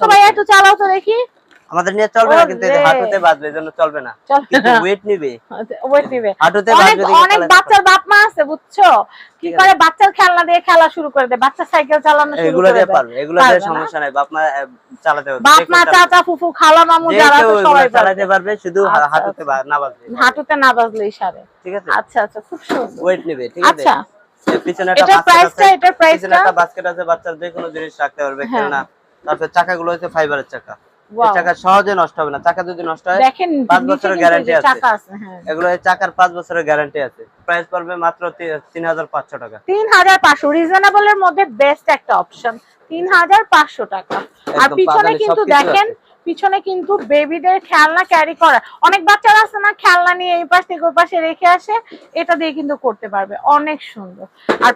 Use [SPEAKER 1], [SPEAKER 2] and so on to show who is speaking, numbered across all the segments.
[SPEAKER 1] তো ভাইয়া একটু চালাও তো দেখি।
[SPEAKER 2] আমাদের নিয়ে চলবে না কিন্তু এই যে
[SPEAKER 1] ওরে।
[SPEAKER 2] হাঁটুতে বাঁধবে এজন্য চলবে না।
[SPEAKER 1] চলবে
[SPEAKER 2] কিন্তু
[SPEAKER 1] না।
[SPEAKER 2] ওয়েট নিবে
[SPEAKER 1] ওয়েট নিবে।
[SPEAKER 2] হাঁটুতে
[SPEAKER 1] অনেক অনেক বাচ্চার বাপ মা আছে বুঝছ? কি করে বাচ্চার খেলনা দিয়ে খেলা শুরু করে দেয়? বাচ্চা সাইকেল চালানো শুরু করে
[SPEAKER 2] দেয় পারবে এগুলো দিয়ে সমস্যা নাই বাপ মা চালাতে পারবে
[SPEAKER 1] বাপ মা চাচা ফুফু খালা মামু যারা
[SPEAKER 2] কেউ
[SPEAKER 1] সবাই
[SPEAKER 2] চালাতে
[SPEAKER 1] পারবে।
[SPEAKER 2] পারবে শুধু
[SPEAKER 1] আচ্ছা,
[SPEAKER 2] হাঁটুতে
[SPEAKER 1] আচ্ছা।
[SPEAKER 2] না বাঁধবে
[SPEAKER 1] হাঁটুতে না বাজলে ইশারে
[SPEAKER 2] ঠিক আছে।
[SPEAKER 1] আচ্ছা আচ্ছা খুব সুন্দর।
[SPEAKER 2] ওয়েট নিবে ঠিক আছে।
[SPEAKER 1] আচ্ছা।
[SPEAKER 2] পিছনে বাস্কেট আছে একটা বাস্কেট আছে বাচ্চার যে কোনো জিনিস রাখতে পারবে
[SPEAKER 1] হ্যাঁ।
[SPEAKER 2] খেলনা। তারপর চাকাগুলো হচ্ছে ফাইবারের চাকা। চাকা সহজে নষ্ট হবে না চাকা যদি নষ্ট হয় পাঁচ বছরের গ্যারান্টি আছে।
[SPEAKER 1] হ্যাঁ।
[SPEAKER 2] এগুলো চাকার পাঁচ বছরের গ্যারান্টি আছে। প্রাইস পড়বে মাত্র তিন হাজার পাঁচশো টাকা।
[SPEAKER 1] তিন হাজার পাঁচশো রিজনেবল এর মধ্যে বেস্ট একটা অপশন তিন হাজার পাঁচশো টাকা। আর পিছনে কিন্তু দেখেন পিছনে কিন্তু বেবিদের খেলনা ক্যারি করা। অনেক বাচ্চারা আছে না খেলনা নিয়ে এই পাশ থেকে ওই পাশে রেখে আসে এটা দিয়ে কিন্তু করতে পারবে। অনেক সুন্দর। আর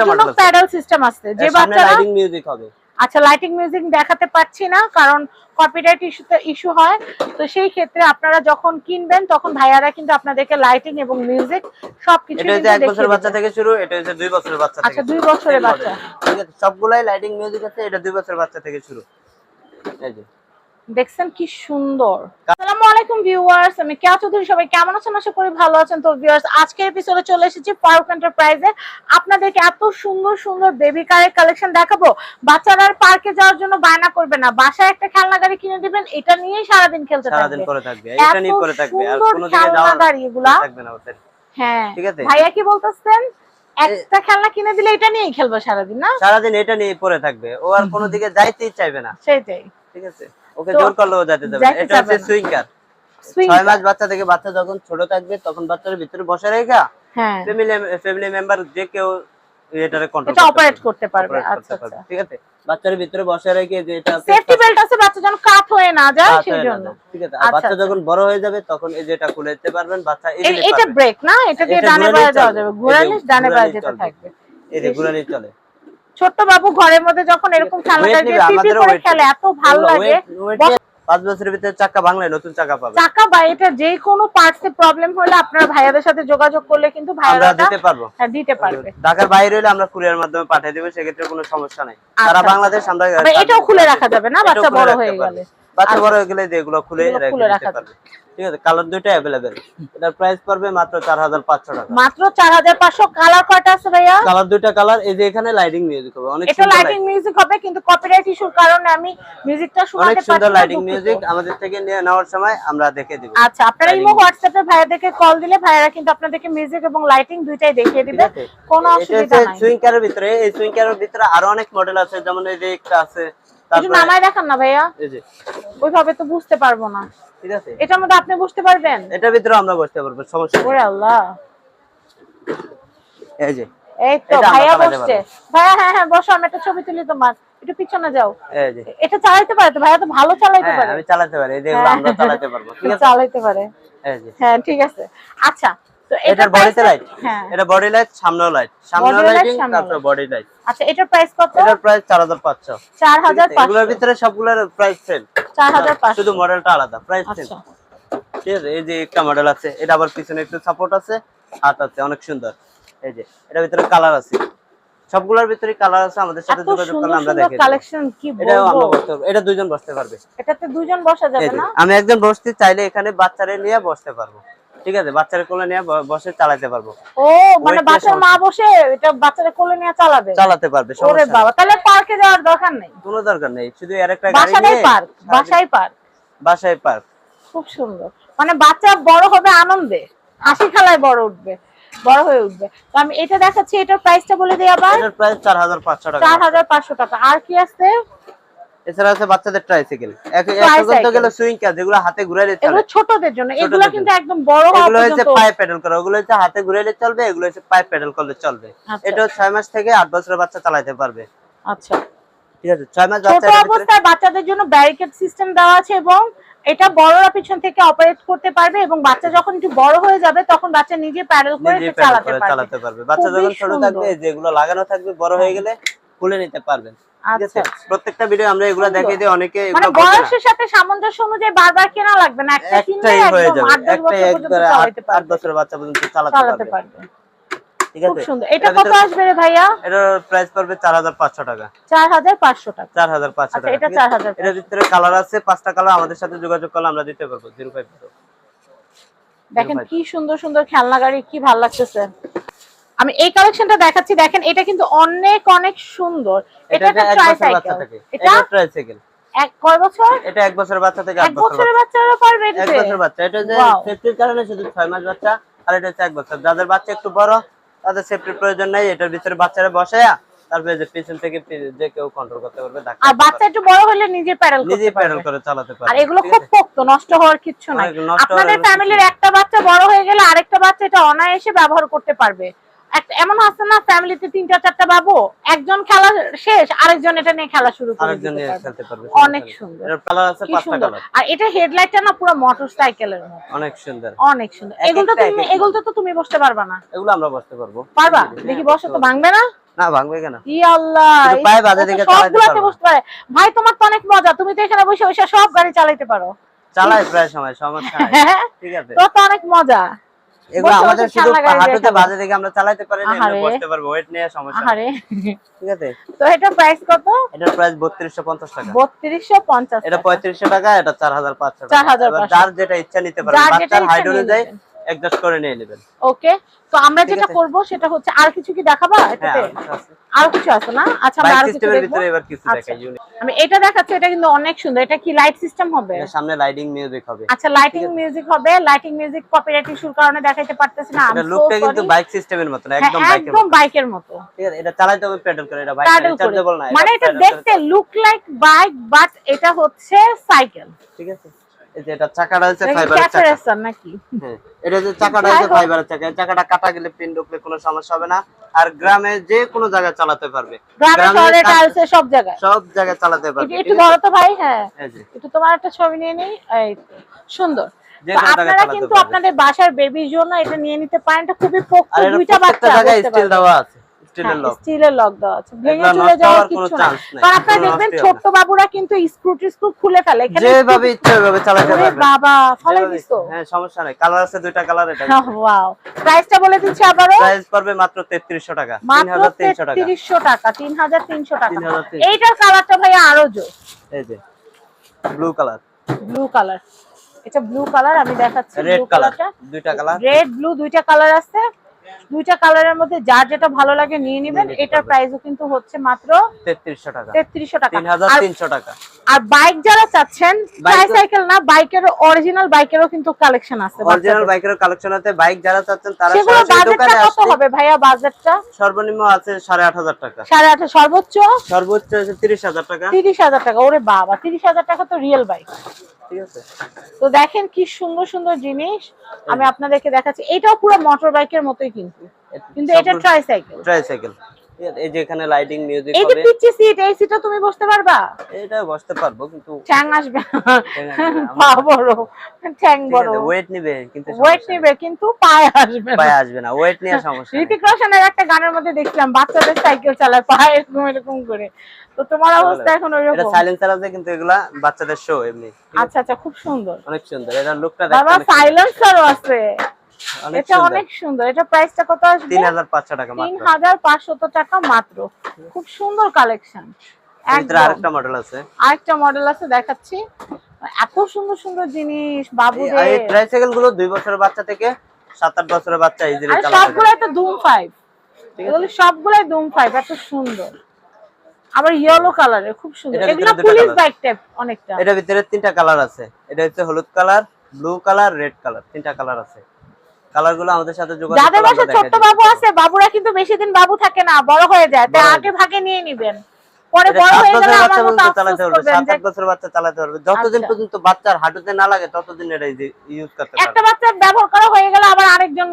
[SPEAKER 1] জন্য প্যাডেল সিস্টেম আছে। যে বাচ্চারা
[SPEAKER 2] মিউজিক হবে।
[SPEAKER 1] আচ্ছা লাইটিং মিউজিক দেখাতে পারছি না কারণ কপিরাইট ইস্যুতে ইস্যু হয়। তো সেই ক্ষেত্রে আপনারা যখন কিনবেন তখন ভাইয়ারা কিন্তু আপনাদেরকে লাইটিং এবং মিউজিক সবকিছু
[SPEAKER 2] এটা হচ্ছে বছরের বাচ্চা থেকে শুরু এটা হচ্ছে দুই বছরের বাচ্চা
[SPEAKER 1] আচ্ছা
[SPEAKER 2] থেকে
[SPEAKER 1] দুই। বছরের বাচ্চা।
[SPEAKER 2] ঠিক আছে সবগুলাই লাইটিং মিউজিক আছে এটা দুই বছরের বাচ্চা থেকে শুরু। এই যে।
[SPEAKER 1] দেখছেন কি সুন্দর। আসসালামু আলাইকুম ভিউয়ার্স আমি কেয়া চৌধুরী সবাই কেমন আছেন? আশা করি ভালো আছেন। তো ভিউয়ার্স আজকের এপিসোডে চলে এসেছি ফারুক এন্টারপ্রাইজে আপনাদেরকে এত সুন্দর সুন্দর বেবি কারের কালেকশন দেখাবো। বাচ্চারা আর পার্কে যাওয়ার জন্য বায়না করবে না। বাসায় একটা খেলনা গাড়ি কিনে দিবেন এটা নিয়েই সারাদিন খেলতে
[SPEAKER 2] সারাদিন
[SPEAKER 1] থাকবে
[SPEAKER 2] করে থাকবে। এটা নিয়ে করে থাকবে। আর কোনো দিকে যাওয়ার
[SPEAKER 1] গাড়ি এগুলা।
[SPEAKER 2] থাকবে না ওদের।
[SPEAKER 1] হ্যাঁ।
[SPEAKER 2] ঠিক আছে?
[SPEAKER 1] ভাইয়া কি বলতেছেন? একটা খেলনা কিনে দিলে এটা নিয়েই খেলব সারাদিন না?
[SPEAKER 2] সারাদিন এটা নিয়ে পড়ে থাকবে। ও আর কোনো দিকে যাইতেই চাইবে না।
[SPEAKER 1] সেটাই
[SPEAKER 2] ঠিক আছে? ওকে জোর করলেও যাইতে দেবে এটা হচ্ছে। সুইং কার ছয় মাস বাচ্চা থেকে বাচ্চা যখন ছোট থাকবে তখন বাচ্চার ভিতরে বসে রেখা
[SPEAKER 1] হ্যাঁ।
[SPEAKER 2] ফ্যামিলি ফ্যামিলি মেম্বার যে কেউ এটারে কন্ট্রোল
[SPEAKER 1] এটা অপারেট করতে পারবে। আচ্ছা আচ্ছা।
[SPEAKER 2] ঠিক আছে? বাচ্চার ভিতরে বসে রেখে যে এটা
[SPEAKER 1] সেফটি বেল্ট আছে বাচ্চা যেন হয়ে না যায় সেই জন্য।
[SPEAKER 2] ঠিক আছে? আর
[SPEAKER 1] আচ্ছা,
[SPEAKER 2] বাচ্চা
[SPEAKER 1] আচ্ছা।
[SPEAKER 2] যখন বড় হয়ে যাবে তখন এই যে এটা খুলে দিতে পারবেন বাচ্চা
[SPEAKER 1] এ-
[SPEAKER 2] easily
[SPEAKER 1] এটা ব্রেক না? এটা দিয়ে ডানে বায়ে যাওয়া যাবে।
[SPEAKER 2] এই
[SPEAKER 1] ঘোরালে ডানে বায়ে যেতে থাকবে।
[SPEAKER 2] এই যে চলে।
[SPEAKER 1] ছোট্ট বাবু ঘরের মধ্যে যখন এরকম খেলা খেলে এত ভালো লাগে।
[SPEAKER 2] পাঁচ বছরের ভিতরে চাকা বাংলায় নতুন চাকা পাবে।
[SPEAKER 1] চাকা বা এটা যে কোনো পার্টস এ প্রবলেম হলে আপনারা ভাইয়াদের সাথে যোগাযোগ করলে কিন্তু ভাইয়ারা
[SPEAKER 2] দিতে পারব।
[SPEAKER 1] হ্যাঁ, দিতে পারবে।
[SPEAKER 2] ঢাকার বাইরে হলে আমরা কুরিয়ার মাধ্যমে পাঠিয়ে দেব সেক্ষেত্রে কোনো সমস্যা নাই। সারা
[SPEAKER 1] আচ্ছা।
[SPEAKER 2] বাংলাদেশ আমরা
[SPEAKER 1] এটাও খুলে রাখা যাবে না? বাচ্চা বড় হয়ে গেলে।
[SPEAKER 2] বাচ্চা। বড় হয়ে গেলে এগুলো খুলে রেখে পারবে। ঠিক আছে কালার দুইটা অ্যাভেলেবেল এটার প্রাইস পড়বে মাত্র চার হাজার পাঁচশো টাকা।
[SPEAKER 1] মাত্র চার হাজার পাঁচশো। কালার কয়টা আছে ভাইয়া?
[SPEAKER 2] কালার দুইটা কালার এই যে এখানে লাইটিং মিউজিক হবে। অনেক
[SPEAKER 1] এটা লাইটিং মিউজিক হবে কিন্তু কপিরাইট ইস্যুর কারণে আমি মিউজিকটা
[SPEAKER 2] অনেক
[SPEAKER 1] শোনাতে পারছি
[SPEAKER 2] সুন্দর লাইটিং মিউজিক আমাদের থেকে নিয়ে নেওয়ার সময় আমরা দেখে দিব।
[SPEAKER 1] আচ্ছা আপনারা ইমো। হোয়াটসঅ্যাপে ভাইয়াদেরকে কল দিলে ভাইয়ারা কিন্তু আপনাদেরকে মিউজিক এবং লাইটিং দুইটাই দেখিয়ে দিবে। কোনো অসুবিধা নাই।
[SPEAKER 2] সুইং কারের ভিতরে। এই সুইং কারের ভিতরে আরও অনেক মডেল আছে যেমন এই যে একটা আছে
[SPEAKER 1] একটু নামায় দেখান না ভাইয়া।
[SPEAKER 2] এই যে।
[SPEAKER 1] ওইভাবে তো বুঝতে পারব না।
[SPEAKER 2] ঠিক আছে।
[SPEAKER 1] এটার মধ্যে আপনি বুঝতে পারবেন?
[SPEAKER 2] এটার ভিতরে আমরা বসতে পারব সমস্যা
[SPEAKER 1] ওরে আল্লাহ।
[SPEAKER 2] এই যে।
[SPEAKER 1] এই তো ভাইয়া বসছে। ভাইয়া হ্যাঁ হ্যাঁ বসো আমি একটা ছবি তুলি তোমার। একটু পিছনে যাও।
[SPEAKER 2] এই যে।
[SPEAKER 1] এটা চালাইতে পারে তো? ভাইয়া তো ভালো চালাইতে
[SPEAKER 2] হ্যাঁ
[SPEAKER 1] পারে।
[SPEAKER 2] আমি চালাতে পারি। এই যে আমরা চালাতে পারব। ঠিক আছে?
[SPEAKER 1] চালাইতে পারে।
[SPEAKER 2] এই যে।
[SPEAKER 1] হ্যাঁ ঠিক আছে। আচ্ছা
[SPEAKER 2] এটার বডিতে লাইট
[SPEAKER 1] হ্যাঁ।
[SPEAKER 2] এটা বডি লাইট সামনেও লাইট সামনেও লাইটিং
[SPEAKER 1] সামনেও
[SPEAKER 2] বডি লাইট
[SPEAKER 1] আচ্ছা এটার প্রাইস কত?
[SPEAKER 2] এটার প্রাইস চার হাজার পাঁচশো।
[SPEAKER 1] চার হাজার
[SPEAKER 2] এগুলোর ভিতরে সবগুলোর প্রাইস সেম
[SPEAKER 1] চার হাজার পাঁচশো।
[SPEAKER 2] শুধু মডেলটা আলাদা প্রাইস সেম
[SPEAKER 1] আচ্ছা।
[SPEAKER 2] ঠিক আছে এই যে একটা মডেল আছে এটা আবার পিছনে একটু সাপোর্ট আছে হাত আছে অনেক সুন্দর। এই যে এটার ভিতরে কালার আছে। সবগুলোর ভিতরে কালার আছে আমাদের সাথে যোগাযোগ করলে আমরা দেখে
[SPEAKER 1] কালেকশন কি
[SPEAKER 2] এটাও আমরা
[SPEAKER 1] বলব
[SPEAKER 2] বসতে পারব এটা দুইজন বসতে পারবে।
[SPEAKER 1] এটাতে দুজন বসা যাবে না?
[SPEAKER 2] আমি একজন বসতে চাইলে এখানে বাচ্চারে নিয়ে বসতে পারব। ঠিক আছে বাচ্চারে কোলে নিয়ে বসে চালাতে পারব।
[SPEAKER 1] ও মানে বাচ্চার মা বসে এটা বাচ্চারা কোলে নিয়ে চালাবে?
[SPEAKER 2] চালাতে পারবে
[SPEAKER 1] ওরে বাবা তাহলে পার্কে যাওয়ার দরকার নেই?
[SPEAKER 2] কোনো দরকার নেই শুধু এর একটা গাড়ি নিয়ে
[SPEAKER 1] পার্ক বাসায় পার্ক।
[SPEAKER 2] বাসায় পার্ক।
[SPEAKER 1] খুব সুন্দর। মানে বাচ্চা বড় হবে আনন্দে হাসি খেলায় বড় উঠবে বড় হয়ে উঠবে। তো আমি এটা দেখাচ্ছি এটার প্রাইসটা বলে দিই আবার।
[SPEAKER 2] এটার প্রাইস চার হাজার পাঁচশো টাকা।
[SPEAKER 1] চার হাজার পাঁচশো টাকা। আর কি আছে?
[SPEAKER 2] এছাড়া আছে বাচ্চাদের ট্রাইসাইকেল এখন তো গেলে সুইং কার যেগুলো হাতে ঘুরাইলে
[SPEAKER 1] এগুলো ছোটদের জন্য। এগুলো কিন্তু একদম বড় হওয়া
[SPEAKER 2] এগুলো হচ্ছে পায়ে প্যাডেল করা। ওগুলো হচ্ছে হাতে ঘুরাইলে চলবে এগুলো হচ্ছে পায়ে প্যাডেল করলে চলবে।
[SPEAKER 1] আচ্ছা।
[SPEAKER 2] এটা ছয় মাস থেকে আট বছরের বাচ্চা চালাতে পারবে।
[SPEAKER 1] আচ্ছা।
[SPEAKER 2] ঠিক আছে ছয় মাস বাচ্চা ভিতরে-
[SPEAKER 1] অবস্থায় বাচ্চাদের জন্য ব্যারিকেড সিস্টেম দেওয়া আছে এবং এটা বড়রা পিছন থেকে অপারেট করতে পারবে এবং বাচ্চা যখন একটু বড় হয়ে যাবে তখন বাচ্চা নিজে প্যাডেল করে চালাতে পারবে।
[SPEAKER 2] চালাতে পারবে। বাচ্চা যখন ছোট থাকবে যেগুলো লাগানো থাকবে বড় হয়ে। গেলে খুলে নিতে পারবেন। আছে?
[SPEAKER 1] আচ্ছা
[SPEAKER 2] প্রত্যেকটা ভিডিও আমরা এগুলো
[SPEAKER 1] সুন্দর।
[SPEAKER 2] দেখিয়ে দিই অনেকে
[SPEAKER 1] মানে। বয়সের সাথে সামঞ্জস্য অনুযায়ী বারবার কেনা লাগবে না একটা
[SPEAKER 2] একটাই হয়ে যাবে। একটাই একবারে আট
[SPEAKER 1] চালাতে
[SPEAKER 2] আট
[SPEAKER 1] পারবে।
[SPEAKER 2] বছরের বাচ্চা পর্যন্ত চালাতে
[SPEAKER 1] চালাতে
[SPEAKER 2] পারবে।
[SPEAKER 1] পারবে।
[SPEAKER 2] ঠিক আছে?
[SPEAKER 1] সুন্দর। এটা কত আসবে রে ভাইয়া?
[SPEAKER 2] এটার প্রাইস পড়বে চার হাজার পাঁচশো টাকা।
[SPEAKER 1] টাকা।
[SPEAKER 2] পাঁচশো
[SPEAKER 1] আচ্ছা,
[SPEAKER 2] টাকা
[SPEAKER 1] এটা
[SPEAKER 2] ঠিক আছে?
[SPEAKER 1] 4,500
[SPEAKER 2] এটার ভিতরে কালার আছে পাঁচটা কালার আমাদের সাথে যোগাযোগ করলে আমরা দিতে পারব
[SPEAKER 1] দেখেন কি সুন্দর সুন্দর খেলনা গাড়ি কি ভালো লাগতেছে। আমি এই কালেকশনটা দেখাচ্ছি। দেখেন এটা কিন্তু অনেক অনেক সুন্দর। এটা
[SPEAKER 2] এটা
[SPEAKER 1] একটা
[SPEAKER 2] এক
[SPEAKER 1] ট্রাইসাইকেল এটা
[SPEAKER 2] এটা ট্রাইসাইকেল
[SPEAKER 1] এক কয় বছর?
[SPEAKER 2] এটা এক বছরের বাচ্চা থেকে
[SPEAKER 1] এক
[SPEAKER 2] আট বছর
[SPEAKER 1] বছরের
[SPEAKER 2] বাচ্চা।
[SPEAKER 1] বাচ্চারা পারবে
[SPEAKER 2] এক
[SPEAKER 1] এটাতে
[SPEAKER 2] বছর বাচ্চা। এটা যে সেফটির কারণে শুধু ছয় মাস বাচ্চা আর এটা হচ্ছে এক বছর। যাদের বাচ্চা একটু বড় তাদের সেফটির প্রয়োজন নাই। এটার ভিতরে বাচ্চারা বসায়া তারপরে যে পিছন থেকে যে কেউ কন্ট্রোল করতে পারবে ধাক্কা
[SPEAKER 1] আর বাচ্চা একটু বড় হলে নিজে প্যাডেল
[SPEAKER 2] পারবে। নিজে প্যাডেল করে চালাতে পারবে
[SPEAKER 1] আর এগুলো খুব পোক্ত নষ্ট হওয়ার কিচ্ছু নাই। আপনাদের ফ্যামিলির একটা বাচ্চা বড় হয়ে গেলে আরেকটা বাচ্চা এটা অনায়াসে ব্যবহার করতে পারবে। এমন আছে না ফ্যামিলিতে তিনটা চারটা বাবু একজন খেলা শেষ আরেকজন এটা নিয়ে খেলা শুরু করে
[SPEAKER 2] খেলতে পারবে
[SPEAKER 1] অনেক সুন্দর।
[SPEAKER 2] কালার আছে পাঁচটা কালার
[SPEAKER 1] আর এটা হেডলাইটটা না পুরো মোটরসাইকেলের মতো।
[SPEAKER 2] অনেক সুন্দর।
[SPEAKER 1] অনেক সুন্দর। এগুলো তো তুমি এগুলো তো তুমি বসতে পারবা না।
[SPEAKER 2] এগুলো আমরা বসতে পারব।
[SPEAKER 1] পারবা?
[SPEAKER 2] হ্যাঁ,
[SPEAKER 1] দেখি বসো তো ভাঙবে না?
[SPEAKER 2] না ভাঙবে কেন?
[SPEAKER 1] ই আল্লাহ
[SPEAKER 2] পায়ে
[SPEAKER 1] তো
[SPEAKER 2] দেখে চালাতে।
[SPEAKER 1] বসতে পারে। ভাই তোমার তো অনেক মজা। তুমি তো এখানে বসে বসে সব গাড়ি চালাতে পারো।
[SPEAKER 2] চালাই প্রায় সময় সমস্যা নাই।
[SPEAKER 1] হ্যাঁ
[SPEAKER 2] ঠিক আছে।
[SPEAKER 1] তো তো অনেক মজা।
[SPEAKER 2] এগুলো আমাদের শুধু হাঁটুতে বাজে দেখে আমরা চালাতে পারি না বসতে পারব ওয়েট নিয়ে সমস্যা
[SPEAKER 1] আরে
[SPEAKER 2] ঠিক আছে?
[SPEAKER 1] তো এটা প্রাইস কত?
[SPEAKER 2] এটা প্রাইস বত্রিশশো পঞ্চাশ টাকা।
[SPEAKER 1] বত্রিশশো পঞ্চাশ
[SPEAKER 2] এটা পঁয়ত্রিশশো টাকা এটা চার হাজার পাঁচশো
[SPEAKER 1] 4,500
[SPEAKER 2] যার যেটা ইচ্ছা নিতে
[SPEAKER 1] পারবে
[SPEAKER 2] বাচ্চার হাইট অনুযায়ী। অ্যাডজাস্ট করে নিয়ে নেবেন।
[SPEAKER 1] ওকে তো আমরা যেটা। করব সেটা হচ্ছে আর কিছু কি দেখাবা
[SPEAKER 2] হ্যাঁ
[SPEAKER 1] এটাতে?
[SPEAKER 2] আর কিছু আছে।
[SPEAKER 1] না? আচ্ছা আমরা আর কিছু দেখব।
[SPEAKER 2] ভিতরে এবার কিছু
[SPEAKER 1] আচ্ছা।
[SPEAKER 2] দেখাই
[SPEAKER 1] আমি এটা দেখাচ্ছি এটা কিন্তু অনেক সুন্দর। এটা কি লাইট সিস্টেম হবে?
[SPEAKER 2] এর সামনে লাইটিং মিউজিক হবে।
[SPEAKER 1] আচ্ছা লাইটিং মিউজিক হবে। লাইটিং মিউজিক কপিরাইট ইস্যুর কারণে দেখাইতে পারতেছি না।
[SPEAKER 2] এটা লুকটা কিন্তু বাইক সিস্টেমের মতো না একদম বাইকের
[SPEAKER 1] একদম
[SPEAKER 2] মতো
[SPEAKER 1] বাইকের মতো।
[SPEAKER 2] ঠিক আছে এটা চালাইতে হবে পেডাল করে এটা বাইক
[SPEAKER 1] প্যাডেল করে।
[SPEAKER 2] না
[SPEAKER 1] মানে এটা দেখতে লুক লাইক বাইক বাট এটা হচ্ছে সাইকেল
[SPEAKER 2] ঠিক আছে? এই যে এটা চাকাটা হচ্ছে ফাইবারের চাকা।
[SPEAKER 1] নাকি?
[SPEAKER 2] হ্যাঁ, এটা যে চাকাটা ফাইবারের চাকা। চাকাটা কাটা গেলে পিন ঢুকলে কোনো সমস্যা হবে না। আর গ্রামে যে কোনো জায়গায় চালাতে পারবে।
[SPEAKER 1] গ্রামে শহরে সব জায়গায়।
[SPEAKER 2] সব জায়গায় চালাতে পারবে।
[SPEAKER 1] একটু-? ধরো তো ভাই হ্যাঁ। একটু তোমার একটা ছবি নিয়ে নেই। এই সুন্দর। আপনারা কিন্তু আপনাদের বাসার বেবির জন্য এটা নিয়ে নিতে পারেন। এটা খুবই পোক্ত দুইটা বাচ্চা
[SPEAKER 2] জায়গায়
[SPEAKER 1] বসতে
[SPEAKER 2] স্টিল দেওয়া আছে। স্টিলের লক।
[SPEAKER 1] স্টিলের লক দেওয়া আছে। ভেঙে চলে যাওয়ার কিছু নাই। কারণ আপনারা দেখবেন
[SPEAKER 2] নষ্টই
[SPEAKER 1] বাবুরা কিন্তু স্ক্রু টিস্ক্রু খুলে ফেলে। এখানে
[SPEAKER 2] যেভাবে ইচ্ছে ওইভাবে চালাতে
[SPEAKER 1] ওরে বাবা ফলাই দিছো?
[SPEAKER 2] হ্যাঁ সমস্যা নাই। কালার আছে দুইটা কালার এটা।
[SPEAKER 1] ওয়াও প্রাইসটা বলে দিচ্ছি আবারও।
[SPEAKER 2] প্রাইস পড়বে মাত্র 3300 টাকা।
[SPEAKER 1] মাত্র
[SPEAKER 2] 3300 টাকা।
[SPEAKER 1] তেত্রিশশো টাকা তিন হাজার তিনশো টাকা। এইটার কালারটা ভাইয়া আরও জো
[SPEAKER 2] এই যে ব্লু কালার
[SPEAKER 1] ব্লু কালার এটা ব্লু কালার আমি দেখাচ্ছি
[SPEAKER 2] রেড
[SPEAKER 1] কালারটা
[SPEAKER 2] দুইটা কালার
[SPEAKER 1] রেড ব্লু দুইটা কালার আছে। দুইটা কালারের মধ্যে যার যেটা ভালো লাগে নিয়ে নিবেন এটার প্রাইসও কিন্তু হচ্ছে মাত্র
[SPEAKER 2] 3300 টাকা।
[SPEAKER 1] তেত্রিশশো টাকা। হাজার
[SPEAKER 2] 3300 টাকা।
[SPEAKER 1] আর বাইক যারা চাচ্ছেন ট্রাইসাইকেল না বাইকের অরিজিনাল বাইকেরও কিন্তু কালেকশন আছে
[SPEAKER 2] অরিজিনাল
[SPEAKER 1] বাচ্চাদের।
[SPEAKER 2] বাইকের কালেকশন আছে। বাইক যারা চাচ্ছেন তারা
[SPEAKER 1] সেগুলো বাজেটটা কত হবে ভাইয়া বাজেটটা
[SPEAKER 2] সর্বনিম্ন আছে 8500 টাকা।
[SPEAKER 1] সাড়ে আঠারো সর্বোচ্চ?
[SPEAKER 2] সর্বোচ্চ আছে 30000 টাকা।
[SPEAKER 1] তিরিশ হাজার টাকা। ওরে বাবা তিরিশ হাজার টাকা তো রিয়েল বাইক
[SPEAKER 2] ঠিক আছে।
[SPEAKER 1] তো দেখেন কি সুন্দর সুন্দর জিনিস। আমি আপনাদেরকে দেখাচ্ছি। এটাও পুরো মোটর বাইকের মতোই কিন্তু। কিন্তু এটা ট্রাইসাইকেল
[SPEAKER 2] ট্রাইসাইকেল এই যে এখানে লাইটিং মিউজিক
[SPEAKER 1] এই যে
[SPEAKER 2] হবে।
[SPEAKER 1] সিট এই তুমি বসতে পারবা?
[SPEAKER 2] এটা বসতে পারব কিন্তু
[SPEAKER 1] ঠ্যাং আসবে। পা বড় ঠ্যাং বড়।
[SPEAKER 2] ওয়েট নিবে কিন্তু
[SPEAKER 1] ওয়েট। নিবে কিন্তু পায়ে আসবে
[SPEAKER 2] পায়ে আসবে না ওয়েট নিয়ে সমস্যা।
[SPEAKER 1] ঋতিক রোশনের একটা গানের মধ্যে দেখছিলাম বাচ্চাদের সাইকেল চালায় পায়ে এরকম এরকম করে। তো তোমার অবস্থা এখন
[SPEAKER 2] এটা
[SPEAKER 1] ওইরকম?
[SPEAKER 2] সাইলেন্সার আছে কিন্তু এগুলা বাচ্চাদের শো এমনি।
[SPEAKER 1] আচ্ছা আচ্ছা খুব সুন্দর।
[SPEAKER 2] অনেক সুন্দর এটা লুকটা
[SPEAKER 1] বাবা
[SPEAKER 2] অনেক সুন্দর।
[SPEAKER 1] সাইলেন্সারও আছে। এটা অনেক সুন্দর। এটা প্রাইসটা কত আসবে?
[SPEAKER 2] টাকা মাত্র।
[SPEAKER 1] টাকা মাত্র। খুব সুন্দর কালেকশন
[SPEAKER 2] ভিতরে আরেকটা মডেল আছে।
[SPEAKER 1] আরেকটা মডেল আছে দেখাচ্ছি। এত সুন্দর সুন্দর জিনিস
[SPEAKER 2] এই-
[SPEAKER 1] বাবুদের।
[SPEAKER 2] এই ট্রাইসাইকেলগুলো বছরের বাচ্চা থেকে সাত আট বছরের বাচ্চা ইজিলি চালাতে পারে
[SPEAKER 1] সবগুলাই তো ধুম ফাইভ এগুলো সবগুলাই ধুম ফাইভ এত সুন্দর। আবার ইয়েলো কালারের খুব সুন্দর। এগুলো পুলিশ বাইক টাইপ অনেকটা।
[SPEAKER 2] এটার ভিতরে তিনটা কালার আছে। এটা হচ্ছে হলুদ colour blue colour red colour তিনটা কালার আছে। কালারগুলো আমাদের সাথে যোগাযোগ
[SPEAKER 1] যাদের ছোট্ট
[SPEAKER 2] দেখাই
[SPEAKER 1] বাবু আছে বাবুরা কিন্তু বেশি দিন বাবু থাকে না বড় হয়ে যায়। তাই আগে ভাগে নিয়ে নিবেন। পরে বড় হয়ে গেলে আমার মতো
[SPEAKER 2] চালাতে পারবে
[SPEAKER 1] করবেন
[SPEAKER 2] সাত
[SPEAKER 1] যে
[SPEAKER 2] আট বছরের বাচ্চা চালাতে পারবে যতদিন
[SPEAKER 1] আচ্ছা।
[SPEAKER 2] পর্যন্ত বাচ্চার হাঁটুতে না লাগে ততদিন এটা ইউজ করতে
[SPEAKER 1] একটা বাচ্চা ব্যবহার করা হয়ে গেলে আবার আরেকজন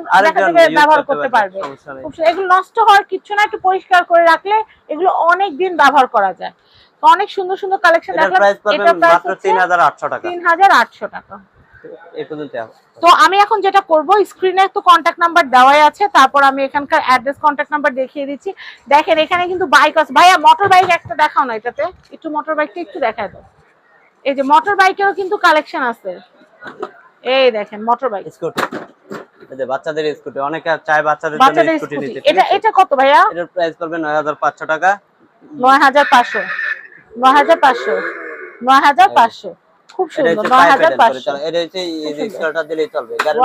[SPEAKER 1] ব্যবহার
[SPEAKER 2] করতে পারবে,
[SPEAKER 1] পারবে। এগুলো নষ্ট হওয়ার কিচ্ছু না একটু পরিষ্কার করে রাখলে এগুলো অনেক দিন ব্যবহার করা যায়। অনেক সুন্দর সুন্দর কালেকশন দেখলাম এটার প্রাইস
[SPEAKER 2] মাত্র তিন হাজার আটশো টাকা।
[SPEAKER 1] তিন হাজার আটশো টাকা।
[SPEAKER 2] এই পর্যন্ত
[SPEAKER 1] তো আমি এখন যেটা করব স্ক্রিনে তো কন্ট্যাক্ট নাম্বার দেওয়াই আছে তারপর আমি এখানকার অ্যাড্রেস কন্ট্যাক্ট নাম্বার দেখিয়ে দিচ্ছি। দেখেন এখানে কিন্তু বাইক আছে। ভাইয়া মোটর বাইক একটা দেখাও না এটাতে। একটু মোটর বাইকটা একটু দেখায় দাও। এই যে মোটর বাইকেরও কিন্তু কালেকশন আছে। এই দেখেন মোটর বাইক
[SPEAKER 2] স্কুটি বাচ্চাদের স্কুটি অনেকে চায় বাচ্চাদের জন্য স্কুটি নিতে
[SPEAKER 1] এটা এটা কত ভাইয়া?
[SPEAKER 2] এটার প্রাইস পড়বে 9500 টাকা।
[SPEAKER 1] 9500 9500 9500 খুব সুন্দর
[SPEAKER 2] হচ্ছে
[SPEAKER 1] নয়
[SPEAKER 2] পায়ে
[SPEAKER 1] হাজার
[SPEAKER 2] পেডেল করে
[SPEAKER 1] পাঁচশো।
[SPEAKER 2] চালানো। এটা হচ্ছে এই যে দিলেই চলবে গাড়ির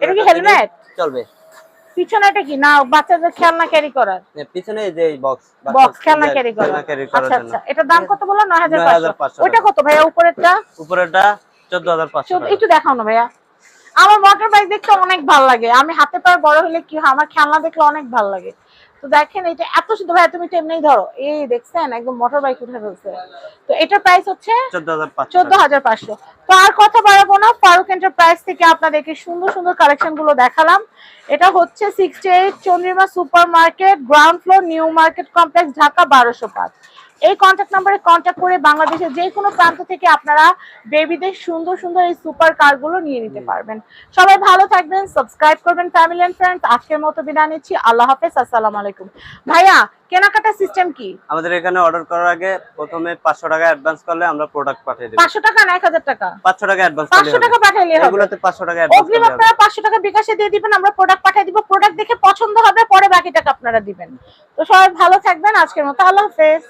[SPEAKER 1] এটা কি
[SPEAKER 2] স্টারটা চলবে।
[SPEAKER 1] পিছনে কি? না বাচ্চাদের খেলনা ক্যারি করার।
[SPEAKER 2] পিছনে যে বক্স
[SPEAKER 1] বক্স খেলনা ক্যারি করার।
[SPEAKER 2] খেলনা ক্যারি করার
[SPEAKER 1] আচ্ছা আচ্ছা দাম কত হাজার
[SPEAKER 2] 9,500
[SPEAKER 1] ওইটা কত ভাইয়া উপরেরটা?
[SPEAKER 2] উপরেটা চোদ্দ হাজার পাঁচশো
[SPEAKER 1] চোদ্দ- একটু দেখাও না ভাইয়া। আমার মোটর বাইক দেখতে অনেক ভালো লাগে। আমি হাতে পায়ে বড় হলে কি হয়? আমার খেলনা দেখলে অনেক ভালো লাগে। তো দেখেন এটা এত সুন্দর ভাই তুমি তো এমনি ধরো এই দেখছেন একদম মোটর বাইক উঠে ফেলছে। তো এটার প্রাইস হচ্ছে
[SPEAKER 2] চোদ্দ হাজার পাঁচশো।
[SPEAKER 1] চোদ্দ হাজার পাঁচশো। তো আর কথা বাড়াবো না ফারুক এন্টারপ্রাইজ থেকে আপনাদেরকে সুন্দর সুন্দর কালেকশনগুলো দেখালাম। এটা হচ্ছে sixty eight Chandrima super market ground floor new market complex Dhaka বারোশো পাঁচ। এই কন্ট্যাক্ট নাম্বারে কন্ট্যাক্ট করে বাংলাদেশের যে কোনো প্রান্ত থেকে আপনারা বেবিদের সুন্দর সুন্দর এই সুপার কারগুলো নিয়ে নিতে পারবেন। সবাই ভালো থাকবেন সাবস্ক্রাইব করবেন ফ্যামিলি এন্ড ফ্রেন্ডস আজকের মতো বিদায় নিচ্ছি। আল্লাহ হাফেজ আসসালামু আলাইকুম। ভাইয়া কেনাকাটা সিস্টেম কি?
[SPEAKER 2] আমাদের এখানে অর্ডার করার আগে প্রথমে পাঁচশো টাকা অ্যাডভান্স করলে আমরা প্রোডাক্ট পাঠিয়ে দেবো।
[SPEAKER 1] পাঁচশো টাকা না এক হাজার টাকা?
[SPEAKER 2] পাঁচশো টাকা অ্যাডভান্স
[SPEAKER 1] পাঁচশো টাকা পাঠাইলে হবে।
[SPEAKER 2] এগুলোতে পাঁচশো টাকা অ্যাডভান্স
[SPEAKER 1] অগ্রিম আপনারা পাঁচশো টাকা বিকাশে দিয়ে দিবেন আমরা প্রোডাক্ট পাঠিয়ে দিব। প্রোডাক্ট দেখে পছন্দ হবে পরে বাকি টাকা আপনারা দিবেন। তো সবাই ভালো থাকবেন আজকের মতো আল্লাহ হাফেজ।